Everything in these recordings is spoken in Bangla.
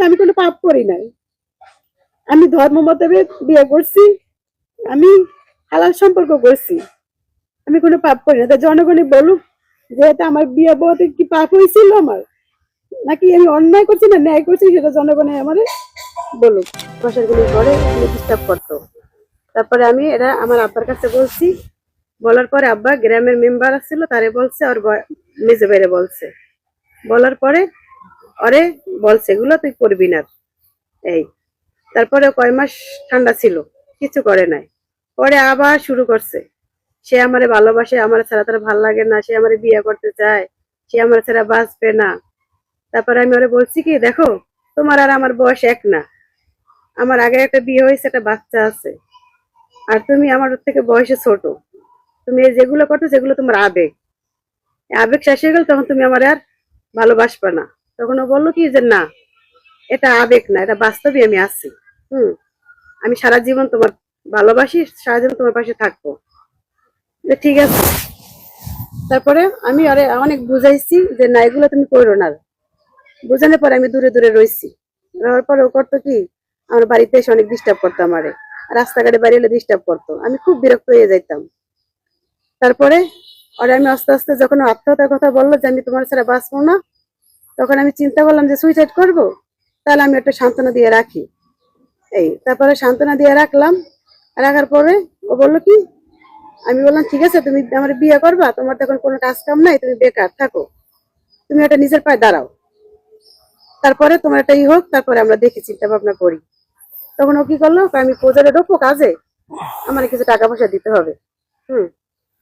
তো আমি কোনো পাপ করি নাই। আমি ধর্ম মোতাবেক বিয়ে করছি, আমি হালাল সম্পর্ক করছি। আমি কোনো পাপ করি না। তা জনগণই বলুক যে এটা আমার বিয়ে বউতে কি পাপ হয়েছিল আমার? নাকি আমি অন্যায় করছি না ন্যায় করছি, সেটা জনগণে আমারে বলুক। বাসাগুলি ঘরে ডিস্টার্ব করতো। তারপরে আমি এটা আমার আব্বার কাছে বলছি, বলার পরে আব্বা গ্রামের মেম্বার আসছিল তারে বলছে আর মেজে বাইরে বলছে। বলার পরে অরে বলছে এগুলো তুই করবি না। এই, তারপরে কয় মাস ঠান্ডা ছিল, কিছু করে নাই। পরে আবার শুরু করছে। সে আমারে ভালোবাসে, আমার ছাড়া তার ভালো লাগে না, সে আমারে বিয়ে করতে চায়, সে আমার ছাড়া বাঁচবে না। তারপরে আমি ওরে বলছি কি, দেখো, তোমার আর আমার বয়স এক না। আমার আগে একটা বিয়ে হয়েছে, একটা বাচ্চা আছে। আর তুমি আমার থেকে বয়সে ছোট। তুমি যেগুলো করছ সেগুলো তোমার আবেগ। আবেগ শেষ হয়ে গেল তখন তুমি আমার আর ভালোবাসবে না। তখন ও বলল কি যে, না, এটা আবেগ না, এটা বাস্তবে আমি আছি। হুম, আমি সারা জীবন তোমার ভালোবাসি, সারা জীবন তোমার পাশে থাকব। ঠিক আছে। তারপরে আমি আরে অনেক বুঝাইছি যে, না, এগুলো তুমি করো না। বুঝানোর পরে আমি দূরে দূরে রয়েছি রওয়ার পরে ও করতো কি, আমার বাড়িতে এসে অনেক ডিস্টার্ব করতো আমারে। রাস্তাঘাটে বাড়ি এলে ডিস্টার্ব করতো। আমি খুব বিরক্ত হয়ে যাইতাম। তারপরে ওরা আমি আস্তে আস্তে যখন আত্মহত্যার কথা বলল যে, আমি তোমার ছাড়া বাঁচবো না তখন আমি চিন্তা করলাম যে সুইসাইড করব? তাহলে আমি একটা সান্ত্বনা দিয়ে রাখি। এই, তারপরে সান্ত্বনা দিয়ে রাখলাম। রাখার পরে ও বলল কি? আমি বললাম, ঠিক আছে, তুমি আমার বিয়ে করবা। তোমার তখন কোনো কাজ কাম নাই, তুমি বেকার, থাকো। তুমি একটা নিজের পায়ে দাঁড়াও। তারপরে তোমার একটা ই হোক, তারপরে আমরা দেখি চিন্তা ভাবনা করি। তখন ও কি করল? আমি প্রজারে ঢুকবো কাজে? আমার কিছু টাকা পয়সা দিতে হবে। হুম,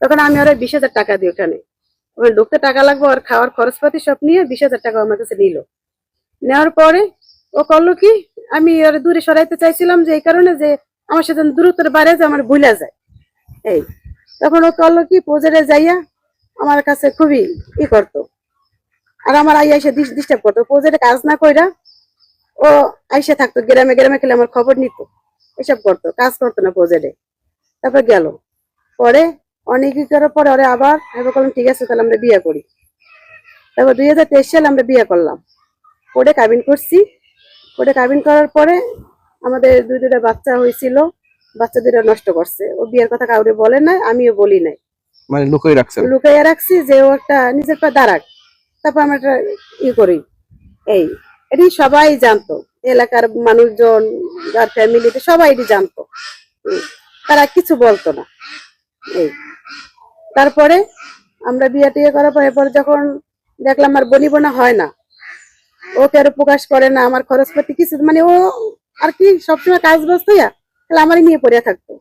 তখন আমি ওরা বিশ টাকা দিই ওখানে। ওখানে ঢুকতে টাকা লাগবে আর খাওয়ার খরচপাতি সব নিয়ে বিশ হাজার টাকা আমার কাছে নিল। নেওয়ার পরে ও করল কি, আমি ওর দূরে সরাইতে চাইছিলাম যে এই কারণে যে আমার সাথে দূরত্বের বাইরে যে আমার ভুলা যায়। এই, তখন ও করল কি প্রজারে যাইয়া আমার কাছে খুবই ই করতো। আর আমার আই এসে ডিস্টার্ব করতো। প্রজেক্টে কাজ না কইরা ও আইসে থাকতো, গ্রামে গ্রামে খেলে আমার খবর নিত। এসব করতো, কাজ করতো না প্রজেক্টে তারপর গেল। পরে অনেক করার পরে ওরে আবার আমি বললাম ঠিক আছে তাহলে আমরা বিয়ে করি। তারপর দুই হাজার তেইশ সালে আমরা বিয়ে করলাম। পরে কাবিন করছি। পরে কাবিন করার পরে আমাদের দুই দুটা বাচ্চা হয়েছিল। বাচ্চা দুটা নষ্ট করছে। ও বিয়ের কথা কাউরে বলে নাই আমিও বলি নাই। মানে লুকিয়ে রাখছেন? লুকাইয়া রাখছি যে ও একটা নিজের পা দাঁড়াক। তারপর আমরা একটা ই করি। এই এটি সবাই জানতো। এলাকার মানুষজন যার ফ্যামিলিতে সবাই এটি জানতো। তারা কিছু বলতো না। এই তারপরে আমরা বিয়ে টিয়ে করার পরে পরে যখন দেখলাম আমার বনি বোনা হয় না। ওকে আরও প্রকাশ করে না আমার খরচপাতি কিছু মানে ও আর কি সবসময় কাজ ব্যস্ত তাহলে আমারই নিয়ে পড়িয়া থাকতো।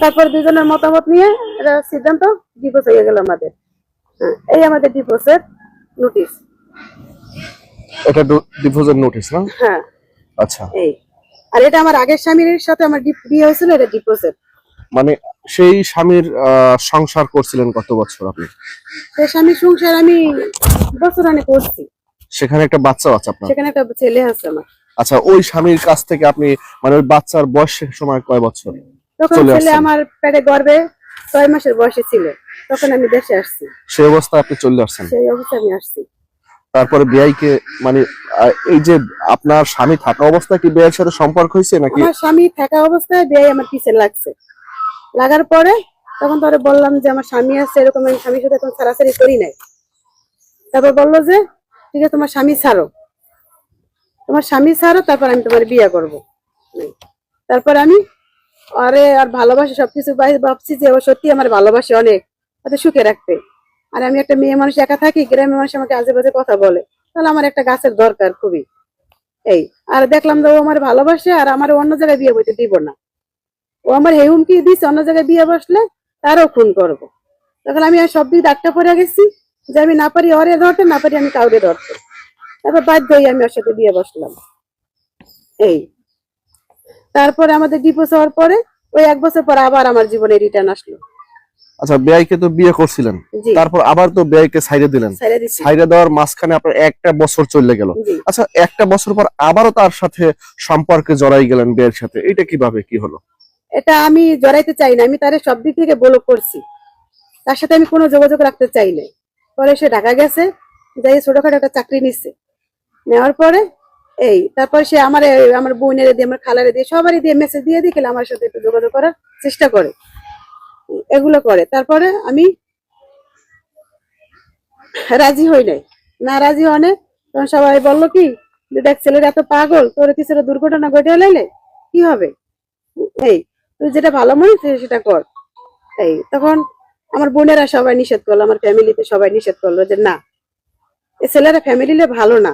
তারপর দুজনের মতামত নিয়ে এটা সিদ্ধান্ত ডিভোর্স হয়ে গেল আমাদের। হ্যাঁ, এই আমাদের ডিভোর্সের নোটিশ এটা ডিভোর্সের নোটিশ না? হ্যাঁ। আচ্ছা। এই। আর এটা আমার আগের স্বামীর সাথে আমার বিয়ে হয়েছিল এটা ডিভোর্সের মানে সেই স্বামীর সংসার করছিলেন কত বছর আপনি? সে স্বামী সংসার আমি বছর অনেক করছি। সেখানে একটা বাচ্চা আছে আপনার? সেখানে একটা ছেলে আছে আমার। আচ্ছা ওই স্বামীর কাছ থেকে আপনি মানে ওই বাচ্চার বয়সের সময় কয় বছর তখন ছেলে আমার পেটে গর্বে ছয় মাসের বয়সে ছিল। তখন আমি দেশে আসছি। সেই অবস্থায় আপনি চলে আসছেন? সেই অবস্থায় আমি আসছি। তারপরে বিআইকে মানে এই যে আপনার স্বামী থাকা অবস্থায় কি বিয়ের সাথে সম্পর্ক হয়েছে নাকি? আমার স্বামী থাকা অবস্থায় বিয়ে আমার পিছে লাগছে। লাগার পরে তখন তোরে বললাম যে আমার স্বামী আছে, এরকম আমি স্বামীর সাথে এখন ছাড়াছাড়ি করি নাই। তারপর বলল যে, ঠিক আছে, তোমার স্বামী ছাড়ো। তোমার স্বামী ছাড়ো, তারপর আমি তোমার বিয়ে করব। তারপর আমি, আরে, আর ভালোবাসি সবকিছু ভাবছি যে ও সত্যি আমার ভালোবাসে অনেক এত সুখে রাখতে আর আমি একটা মেয়ে মানুষ একা থাকি, গ্রামের মানুষ আমাকে আজে বাজে কথা বলে। তাহলে আমার একটা গাছের দরকার খুবই। এই, আর দেখলাম যে ও আমার ভালোবাসে, আর আমার অন্য জায়গায় বিয়ে বইতে দিব না। ও আমার হে হুমকি দিচ্ছে অন্য জায়গায় বিয়ে বসলে তারও খুন করব। তখন আমি আর সব দিক ডাক্তার পরে গেছি যে আমি না পারি অরে ধরতে না পারি আমি কাউরে ধরতে। তারপর বাধ্য হয়ে আমি ওর সাথে বিয়ে বসলাম। এই। তারপরে আমাদের ডিভোর্স হওয়ার পরে ওই এক বছর পর আবার আমার জীবনে রিটার্ন আসলো। আচ্ছা বিআইকে তো বিয়ে করছিলেন। তারপর আবার তো বিআইকে সাইডে দিলেন। সাইডে দেওয়ার মাঝখানে আপনার একটা বছর চলে গেল। আচ্ছা একটা বছর পর আবারও তার সাথে সম্পর্কে জড়াই গেলেন বিয়ের সাথে। এটা কীভাবে কি হলো? এটা আমি জড়াইতে চাই না, আমি তারে সব দিক থেকে ব্লক করছি। তার সাথে আমি কোনো যোগাযোগ রাখতে চাই না পরে সে ঢাকা গেছে, যাই ছোটখাটো একটা চাকরি নিচ্ছে নেওয়ার পরে এই, তারপর সে আমার আমার বোনের দিয়ে, আমার খালারে দিয়ে, সবারই দিয়ে মেসেজ দিয়ে দিকে আমার সাথে একটু যোগাযোগ করার চেষ্টা করে। এগুলো করে। তারপরে আমি রাজি হই নাই। না রাজি হনে তখন সবাই বলল কি, দেখ ছেলের এত পাগল, তোর কিছু একটা দুর্ঘটনা ঘটে লাইলে কি হবে? এই তুই যেটা ভালো মনে সেটা কর। এই, তখন আমার বোনেরা সবাই নিষেধ করল, আমার ফ্যামিলিতে সবাই নিষেধ করল যে না, এ ছেলেরা ফ্যামিলিলে ভালো না।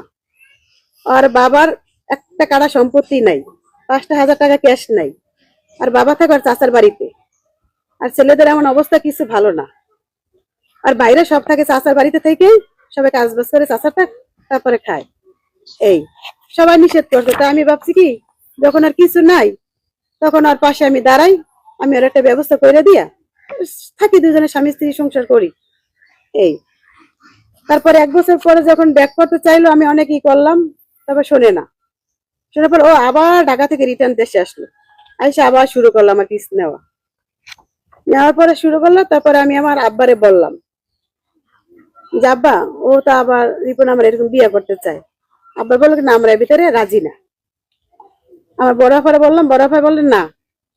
আর বাবার একটা কাড়া সম্পত্তি নাই, পাঁচটা হাজার টাকা ক্যাশ নাই। আর বাবা থাকে আর চাচার বাড়িতে। আর ছেলেদের এমন অবস্থা কিছু ভালো না। আর বাইরে সব থাকে চাচার বাড়িতে থেকে, সবাই কাজ বাজ করে চাচারটা তারপরে খায়। এই, সবাই নিষেধ করছে। তা আমি ভাবছি কি, যখন আর কিছু নাই তখন আর পাশে আমি দাঁড়াই, আমি ওর একটা ব্যবস্থা করে দিয়া থাকি দুজনে স্বামী স্ত্রী সংসার করি। এই। তারপরে এক বছর পরে যখন ব্যাক করতে চাইলো, আমি অনেক ই করলাম, তারপর শোনে না। শোনার পর ও আবার ঢাকা থেকে রিটার্ন দেশে আসলো। এসে আবার শুরু করলাম আমার কিস্তি নেওয়া। নেওয়ার পরে শুরু করল, তারপরে আমি আমার আব্বারে বললাম, যে আব্বা, ও তো আবার রিপন আমার এরকম বিয়ে করতে চায়। আব্বা বলল, না, আমরা ভিতরে রাজি না। আমার বড় আফারে বললাম, বড় আফার বললেন, না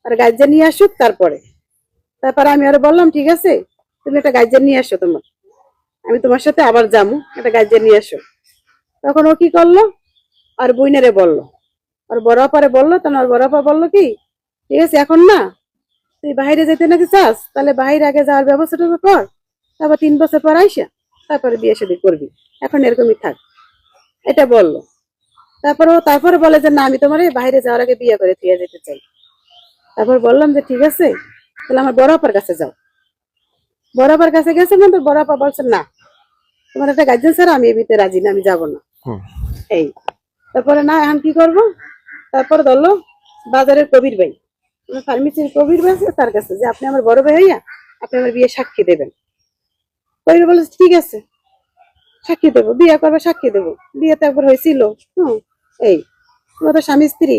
আর গার্জেন নিয়ে আসুক তারপরে। তারপরে আমি আরও বললাম, ঠিক আছে, তুমি একটা গার্জেন নিয়ে আসো তোমার। আমি তোমার সাথে আবার যাব একটা গার্জেন নিয়ে আসো। তখন ও কি করল? আর বইনারে বলল। আর বড় আপারে বলল, তখন আর বড় আপা বলল কি, ঠিক আছে, এখন না, তুই বাইরে যেতে নাকি চাস? তাহলে বাইরে আগে যাওয়ার ব্যবস্থাটা কর, তারপর তিন বছর পর আইসা, তারপরে বিয়ে শাদী করবি। এখন এরকমই থাক। এটা বলল। তারপরে তারপরে বলে যে না আমি তোমার এই বাইরে যাওয়ার আগে বিয়ে করে দিয়ে যেতে চাই। তারপর বললাম যে ঠিক আছে তাহলে আমার বড় আপার কাছে যাও। বড় আপার কাছে গেছে কিন্তু বড় আপা বলছে না তোমার একটা গার্জেন স্যার আমি এ ভিতরে রাজি না আমি যাব না। এই তারপরে না এখন কি করব? তারপরে ধরলো বাজারের কবির ভাই ফার্মেসির কবির ভাই আছে তার কাছে যে আপনি আমার বড় ভাই হইয়া আপনি আমার বিয়ে সাক্ষী দেবেন। কবির বলে ঠিক আছে সাক্ষী দেবো বিয়ে করবে সাক্ষী দেবো। বিয়ে তো একবার হয়েছিল হুম এই তো স্বামী স্ত্রী।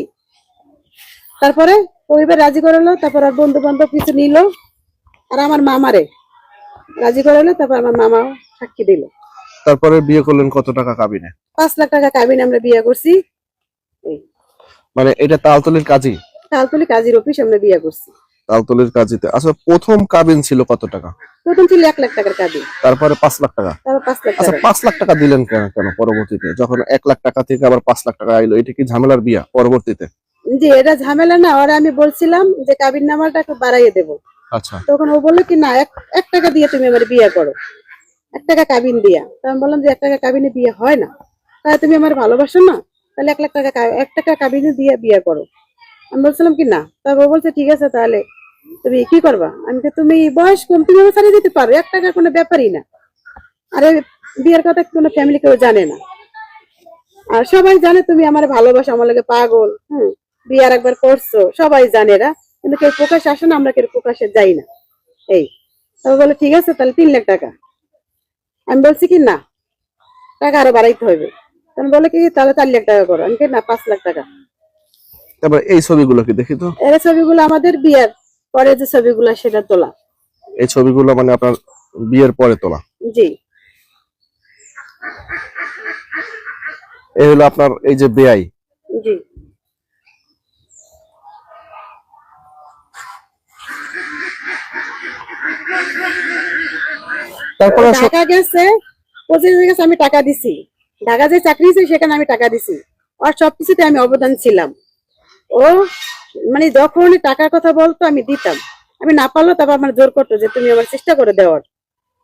তারপরে পরিবার রাজি করালো তারপর আর বন্ধু বান্ধব কিছু নিল আর আমার মামারে। রাজি করালো তারপর আমার মামাও সাক্ষী দিল। তারপরে বিয়ে করলেন কত টাকা কাবিনে? পাঁচ লাখ টাকা কাবিনে আমরা বিয়ে করছি। এই। মানে এটা তালতলির কাজী তালতলি কাজীর অফিস আমরা বিয়ে করছি। তালতলির কাজীতে। আচ্ছা প্রথম কাবিন ছিল কত টাকা? প্রথম ছিল এক লাখ টাকার কাবিন। তারপরে পাঁচ লাখ টাকা? আচ্ছা পাঁচ লাখ টাকা দিলেন কেন কেন পরবর্তীতে? যখন এক লাখ টাকা থেকে আবার পাঁচ লাখ টাকা আইলো এটা কি ঝামেলার বিয়া পরবর্তীতে? জি এটা ঝামেলা না। ওরা আমি বলছিলাম যে কাবিন নামাটা একটু বাড়াইয়ে দেবো। আচ্ছা। তখন ও বলল কি না এক টাকা দিয়ে তুমি আমার বিয়ে করো। এক টাকা কাবিন দিয়া। তো আমি বললাম যে এক টাকা কাবিনে বিয়ে হয় না। তাহলে তুমি আমার ভালোবাসো না? তাহলে এক লাখ টাকা এক টাকা কাবিনে দিয়ে বিয়ে করো। আমি বলছিলাম কি, না। তারপর বলছে, ঠিক আছে তাহলে, তুমি কি করবা? আমি তুমি বয়স কম তুমি আমার ছাড়িয়ে দিতে পারো, এক টাকার কোনো ব্যাপারই না। আরে, বিয়ের কথা কোনো ফ্যামিলি কেউ জানে না। আর সবাই জানে তুমি আমার ভালোবাসো, আমার লাগে পাগল, হুম বিয়ে আর একবার করছ, সবাই জানে এরা কিন্তু কেউ প্রকাশ আসে না, আমরা কেউ প্রকাশে যাই না। এই তবে বলে, ঠিক আছে তাহলে তিন লাখ টাকা। আমি বলছি কি, না, টাকা আরও বাড়াইতে হবে তখন বলে কি, তাহলে চার লাখ টাকা করো। আমি না, পাঁচ লাখ টাকা। তারপর এই ছবিগুলো কি দেখি তো। এর ছবিগুলো আমাদের বিয়ের পরে যে ছবিগুলো সেটা তোলা। এই ছবিগুলো মানে আপনার বিয়ের পরে তোলা। জি। এই হলো আপনার এই যে বেআই। জি। তারপরে ঢাকা গেছে পঁচিশ গেছে আমি টাকা দিছি। ঢাকা যে চাকরি সেখানে আমি টাকা দিছি। আর সবকিছুতে আমি অবদান ছিলাম। ও মানে যখন টাকার কথা বলতো, আমি দিতাম। আমি না পারল তারপর আমার জোর করতো যে, তুমি আমার চেষ্টা করে দেওয়ার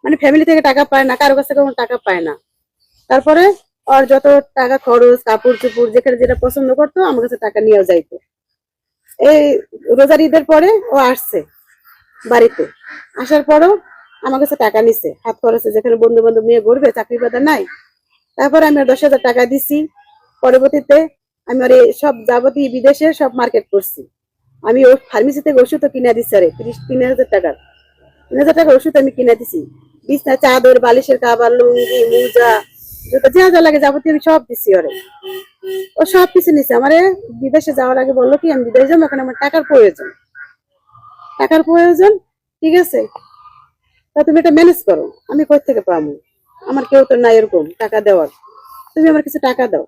মানে ফ্যামিলি থেকে টাকা পায় না, কারও কাছ কোনো টাকা পায় না। তারপরে ওর যত টাকা খরচ কাপড় চুপড় যেখানে যেটা পছন্দ করতো, আমার কাছে টাকা নিয়েও যাইতো। এই রোজার ঈদের পরে ও আসছে বাড়িতে। আসার পরও আমার কাছে টাকা নিছে, হাত খরচে। যেখানে বন্ধু বান্ধব নিয়ে ঘুরবে, চাকরি পাতা নাই। তারপরে আমি দশ হাজার টাকা দিছি। পরবর্তীতে আমি ওর এই সব যাবতীয় বিদেশে সব মার্কেট করছি। আমি ও ফার্মেসি থেকে ওষুধ কিনে দিচ্ছি আরে তিরিশ, তিন হাজার টাকার। তিন হাজার টাকার ওষুধ আমি কিনে দিছি। বিছনা, চাদর, বালিশের কাবার, লুঙ্গি, মোজা, জুতো, যা যা লাগে যাবতীয় আমি সব দিছি ওরে। ও সব কিছু নিছে। আমারে বিদেশে যাওয়ার আগে বলল কি, আমি বিদেশে যাব, এখন আমার টাকার প্রয়োজন। টাকার প্রয়োজন? ঠিক আছে। তা তুমি এটা ম্যানেজ করো। আমি কই থেকে পাবো? আমার কেউ তো নাই এরকম টাকা দেওয়ার। তুমি আমার কিছু টাকা দাও।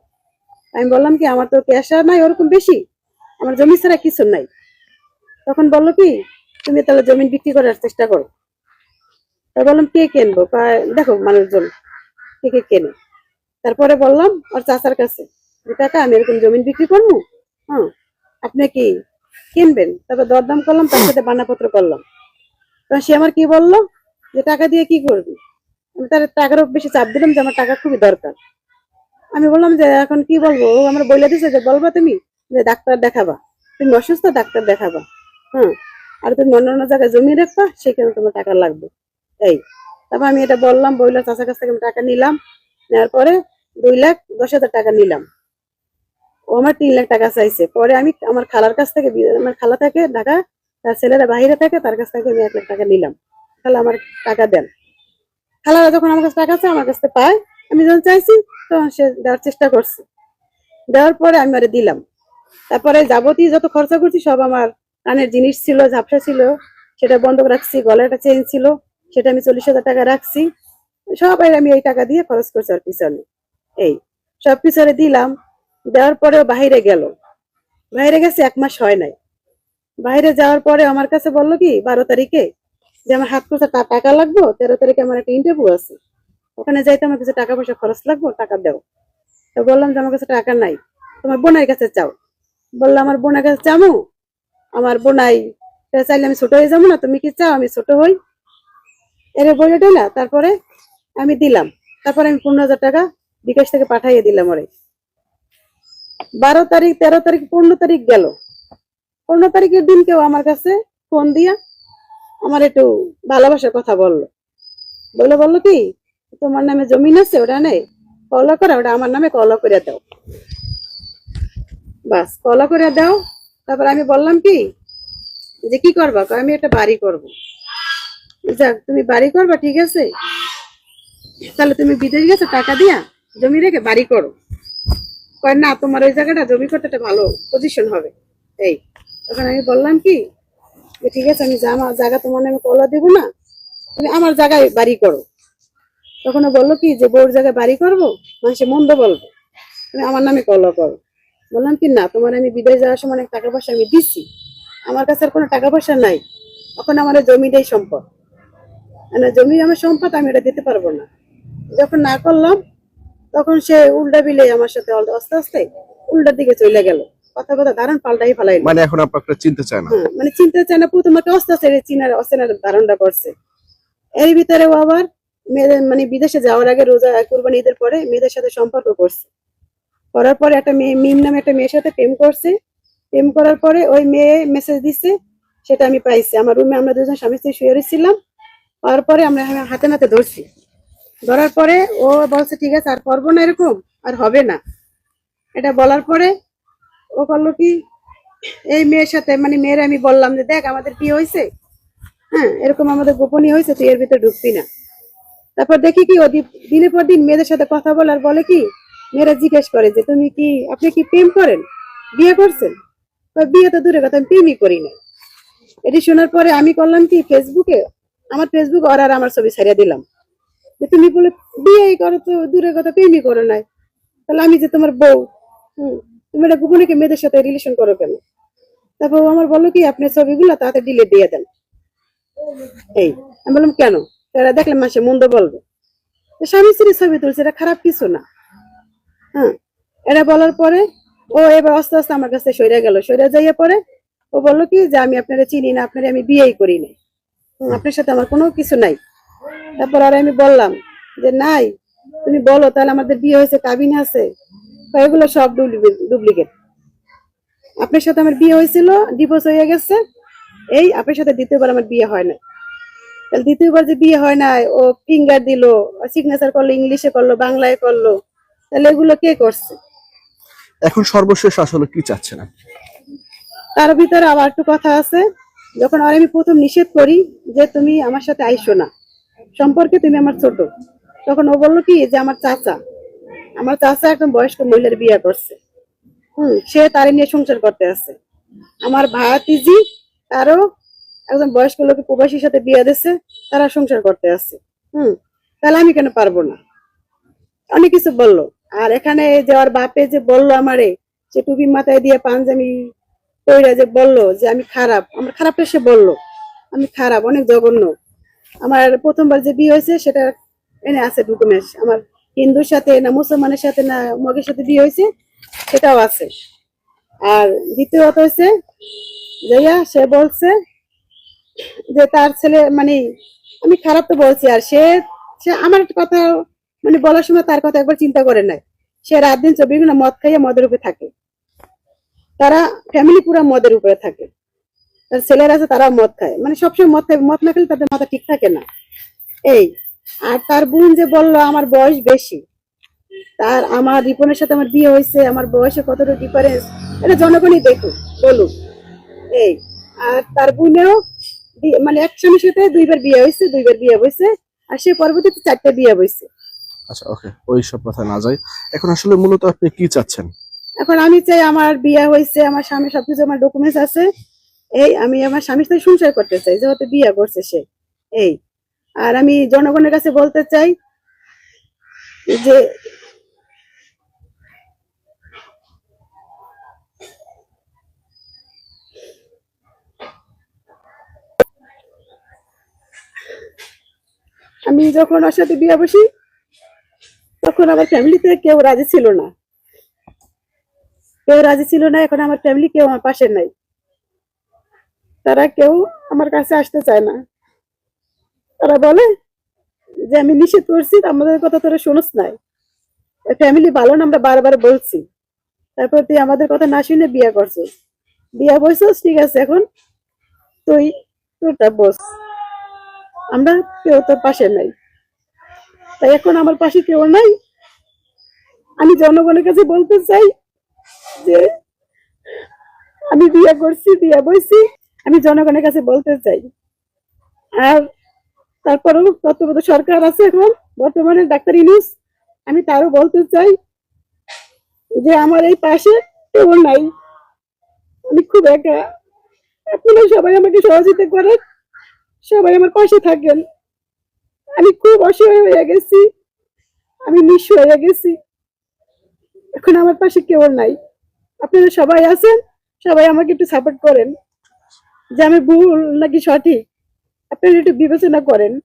আমি বললাম কি, আমার তো পেশা নাই, ওরকম বেশি? আমার জমি ছাড়া কিছু নাই। তখন বলল কি, তুমি তাহলে জমি বিক্রি করার চেষ্টা করো। তাই বললাম, কে কিনবো? দেখো মানুষজন, কে কে কেনে? তারপরে বললাম, ওর চাচার কাছে কাকা আমি এরকম জমি বিক্রি করব হ্যাঁ আপনি কি কিনবেন? তারপর দরদাম করলাম, তার সাথে বানাপত্র করলাম। তখন সে আমার কি বলল, যে টাকা দিয়ে কি করবি? আমি তার টাকারও বেশি চাপ দিলাম যে আমার টাকা খুবই দরকার। আমি বললাম যে, এখন কি বলব? ও আমার বলে দিছে যে, বলবা তুমি যে, ডাক্তার দেখাবা। তুমি অসুস্থ, ডাক্তার দেখাবা। হ্যাঁ আর তুমি অন্য অন্য জায়গায় জমি রাখবা, সেখানে তোমার টাকা লাগবে। এই। তারপর আমি এটা বললাম বইলার চাষার কাছ থেকে আমি টাকা নিলাম। নেওয়ার পরে দুই লাখ দশ হাজার টাকা নিলাম। ও আমার তিন লাখ টাকা চাইছে। পরে আমি আমার খালার কাছ থেকে আমার খালা থাকে ঢাকা, তার ছেলেরা বাহিরে থাকে, তার কাছ থেকে আমি এক লাখ টাকা নিলাম। খালা আমার টাকা দেন। খালারা যখন আমার কাছে টাকা আছে, আমার কাছে পায়। আমি যখন চাইছি, তখন সে দেওয়ার চেষ্টা করছে। দেওয়ার পরে আমি আরে দিলাম। তারপরে যাবতীয় যত খরচা করছি, সব আমার কানের জিনিস ছিল, ঝাপসা ছিল, সেটা বন্ধক রাখছি গলাটা চেন ছিল, সেটা আমি চল্লিশ হাজার টাকা রাখছি। সবাই আমি এই টাকা দিয়ে খরচ করছি আর পিছনে। এই, সব পিছনে দিলাম। দেওয়ার পরেও বাইরে গেল। বাইরে গেছে এক মাস হয় নাই। বাইরে যাওয়ার পরে আমার কাছে বলল কি, বারো তারিখে যে আমার হাত খরচা টাকা লাগবো, তেরো তারিখে আমার একটা ইন্টারভিউ আছে। ওখানে যাইতে আমার কিছু টাকা পয়সা খরচ লাগবো, টাকা দাও। তো বললাম যে আমার কাছে টাকা নাই, তোমার বোনের কাছে চাও। বলল, আমার বোনের কাছে চামু? আমার বোনাই চাইলে আমি ছোট হয়ে যাব না, তুমি কি চাও আমি ছোট হই? এরে বলে না তারপরে আমি দিলাম। তারপরে আমি পনেরো হাজার টাকা বিকাশ থেকে পাঠাইয়ে দিলাম ওরে। বারো তারিখ, তেরো তারিখ, পনেরো তারিখ গেল। পনেরো তারিখের দিন কেউ আমার কাছে ফোন দিয়া আমার একটু ভালোবাসার কথা বলল। বলে বলল কি তোমার নামে জমিন আছে, ওটা নেই? কলা করা, ওটা আমার নামে কলা করে দাও। বাস, কলা করে দাও। তারপর আমি বললাম কি? যে কি করবা? আমি একটা বাড়ি করব। যাক, তুমি বাড়ি করবা, ঠিক আছে? তাহলে তুমি বিদেশ গেছো, টাকা দিয়া জমি রেখে বাড়ি করো। কয়, না, তোমার ওই জায়গাটা জমি করতে একটা ভালো পজিশন হবে। এই, তখন আমি বললাম কি? ঠিক আছে, আমি জামা জায়গা তোমার নামে কলা দেবো না, তুমি আমার জায়গায় বাড়ি করো। তখন বলল কি যে বউর জায়গায় বাড়ি করব? মানুষে মন্দ বলব। তুমি আমার নামে কলা করো। বললাম কি না তোমার আমি বিদেশ যাওয়ার সময় অনেক টাকা পয়সা আমি দিচ্ছি আমার কাছে আর কোনো টাকা পয়সা নাই। তখন আমার জমিটাই সম্পদ। মানে জমি আমার সম্পদ আমি এটা দিতে পারব না। যখন না করলাম তখন সে উল্টা বিলে আমার সাথে আস্তে আস্তে উল্টার দিকে চলে গেল। কথা কথা ধারণ পাল্টাই ফেলাইল। মানে এখন আপনাকে চিনতে চায় না? হ্যাঁ, মানে চিনতে চায় না প্রথমে আস্তে আস্তে চিনার অচেনার ধারণটা করছে। এর ভিতরে ও আবার মেয়েদের মানে বিদেশে যাওয়ার আগে রোজা, কুরবানি ঈদের পরে মেয়েদের সাথে সম্পর্ক করছে। করার পরে একটা মেয়ে, মিম নামে একটা মেয়ের সাথে প্রেম করছে। প্রেম করার পরে ওই মেয়ে মেসেজ দিচ্ছে সেটা আমি পাইছি। আমার রুমে আমরা দুজন স্বামী স্ত্রী শুয়ে রয়েছিলাম পাওয়ার পরে আমরা হাতে নাতে ধরছি। ধরার পরে ও বলছে, ঠিক আছে, আর করব না এরকম, আর হবে না। এটা বলার পরে ও করল কি, এই মেয়ের সাথে মানে মেয়ের আমি বললাম যে, দেখ, আমাদের বিয়ে হয়েছে হ্যাঁ এরকম আমাদের গোপনীয় হয়েছে তুই এর ভিতরে ঢুকবি না। তারপর দেখি কি ও দিনের পর দিন মেয়েদের সাথে কথা বলার বলে কি, মেয়েরা জিজ্ঞেস করে যে, তুমি কি, আপনি কি প্রেম করেন? বিয়ে করছেন? বিয়ে তো দূরে কথা, আমি প্রেমই করি না। এটি শোনার পরে আমি করলাম কি, ফেসবুকে, আমার ফেসবুক ওর আর আমার ছবি ছাড়িয়ে দিলাম। যে, তুমি বলে বিয়ে করো তো, দূরের কথা, প্রেমই করো নাই তাহলে আমি যে, তোমার বউ, হুম, তুমি এটা গোপনে কি মেয়েদের সাথে রিলেশন করো কেন? তারপর আমার বলো কি আপনার ছবিগুলো তাতে ডিলিট দিয়ে দেন। এই, আমি বললাম, কেন? এরা দেখলে মাসে মন্দ বলবে। স্বামী স্ত্রী ছবি তুলছে, এটা খারাপ কিছু না। হ্যাঁ এটা বলার পরে ও এবার আস্তে আস্তে আমার কাছে সরে গেল। সরে যাইয়া পরে ও বলল কি যে, আমি আপনারা চিনি না, আপনারা আমি বিয়েই করি নাই। আপনার সাথে আমার কোনো কিছু নাই। তারপর আর আমি বললাম যে, নাই, তুমি বলো, তাহলে আমাদের বিয়ে হয়েছে, কাবিন আছে। এগুলো সব ডুপ্লিকেট। আপনার সাথে আমার বিয়ে হয়েছিল ডিভোর্স হয়ে গেছে। এই, আপনার সাথে দ্বিতীয়বার আমার বিয়ে হয় না তাহলে দ্বিতীয়বার যে বিয়ে হয় না ও ফিঙ্গার দিল সিগনেচার করল ইংলিশে করল বাংলায় করল তাহলে এগুলো কে করছে? এখন সর্বশেষ আসলে কি চাচ্ছেন আপনি? তার ভিতরে আবার একটু কথা আছে যখন আর আমি প্রথম নিষেধ করি যে তুমি আমার সাথে আইসো না সম্পর্কে তুমি আমার ছোট তখন ও বলল কি যে আমার চাচা আমার চাচা একদম বয়স্ক মহিলার বিয়ে করছে। হুম সে তারে নিয়ে সংসার করতে আছে। আমার ভাতিজি তারও একজন বয়স্ক লোকে প্রবাসীর সাথে বিয়ে দিচ্ছে তারা সংসার করতে আছে। হুম, তাহলে আমি কেন পারব না? অনেক কিছু বলল। আর এখানে যে বাপে যে বলল আমারে সে টুপি মাথায় দিয়ে পাঞ্জাবি পইরা যে বলল যে আমি খারাপ, আমার খারাপটা সে বলল, আমি খারাপ, অনেক জঘন্য। আমার প্রথমবার যে বিয়ে হয়েছে, সেটা এনে আছে ডকুমেন্টস আমার হিন্দুর সাথে না মুসলমানের সাথে না মগের সাথে বিয়ে হয়েছে, সেটাও আছে। আর দ্বিতীয়ত হয়েছে যাইয়া সে বলছে যে তার ছেলে মানে আমি খারাপ তো বলছি, আর সে আমার কথা মানে বলার সময় তার কথা একবার চিন্তা করে নাই সে রাত দিন চব্বিশ ঘণ্টা মদ খাইয়ে মদের উপরে থাকে। তারা ফ্যামিলি পুরো মদের উপরে থাকে। তার ছেলেরা আছে তারা মদ খায়। মানে সবসময় মদ খায়, মদ না খেলে তাদের মাথা ঠিক থাকে না। এই, আর তার বোন যে বলল, আমার বয়স বেশি। তার, আমার রিপনের সাথে আমার বিয়ে হয়েছে, আমার বয়সে কতটা ডিফারেন্স এটা জনগণই দেখুক, বলুক। এই, আর তার বোনেও বি- মানে এক স্বামীর সাথে দুইবার বিয়ে হয়েছে দুইবার বিয়ে হয়েছে আর সে পরবর্তীতে চারটে বিয়ে হয়েছে। আচ্ছা ওকে ওই সব কথা না যাই। এখন আসলে মূলত আপনি কি চাচ্ছেন? এখন আমি চাই আমার বিয়ে হয়েছে আমার স্বামী সবকিছু আমার ডকুমেন্টস আছে। এই আমি আমার স্বামীর সাথে সংসার করতে চাই যেহেতু বিয়ে করছে সে। এই আর আমি জনগণের কাছে বলতে চাই যে আমি যখন ওর সাথে বিয়ে বসি তখন আমার ফ্যামিলিতে কেউ রাজি ছিল না। কেউ রাজি ছিল না, এখন আমার ফ্যামিলি কেউ আমার পাশে নাই। তারা কেউ আমার কাছে আসতে চায় না। তারা বলে যে, আমি নিষেধ করছি, আমাদের কথা তোরা শুনোস নাই। ফ্যামিলি ভালো না, আমরা বারবার বলছি। তারপর তুই আমাদের কথা না শুনে বিয়ে করছিস। বিয়ে বসছিস ঠিক আছে, এখন তুই, তোরটা বস। আমরা কেউ তোর পাশে নাই। তাই এখন আমার পাশে কেউ নাই। আমি জনগণের কাছে বলতে চাই যে আমি বিয়ে করছি, বিয়ে বইছি, আমি জনগণের কাছে বলতে চাই। আর তারপরেও তত্ত্বাবধ সরকার আছে এখন, বর্তমানে ডাক্তার ইনুস আমি তারও বলতে চাই যে আমার এই পাশে কেউ নাই। আমি খুব একা। আপনারা সবাই আমাকে সহযোগিতা করেন। সবাই আমার পাশে থাকেন। আমি খুব অসহায় হয়ে গেছি। আমি নিঃস্ব হয়ে গেছি। এখন আমার পাশে কেউ নাই। আপনারা সবাই আছেন, সবাই আমাকে একটু সাপোর্ট করেন। যে আমি ভুল নাকি সঠিক, আপনারা একটু বিবেচনা করেন।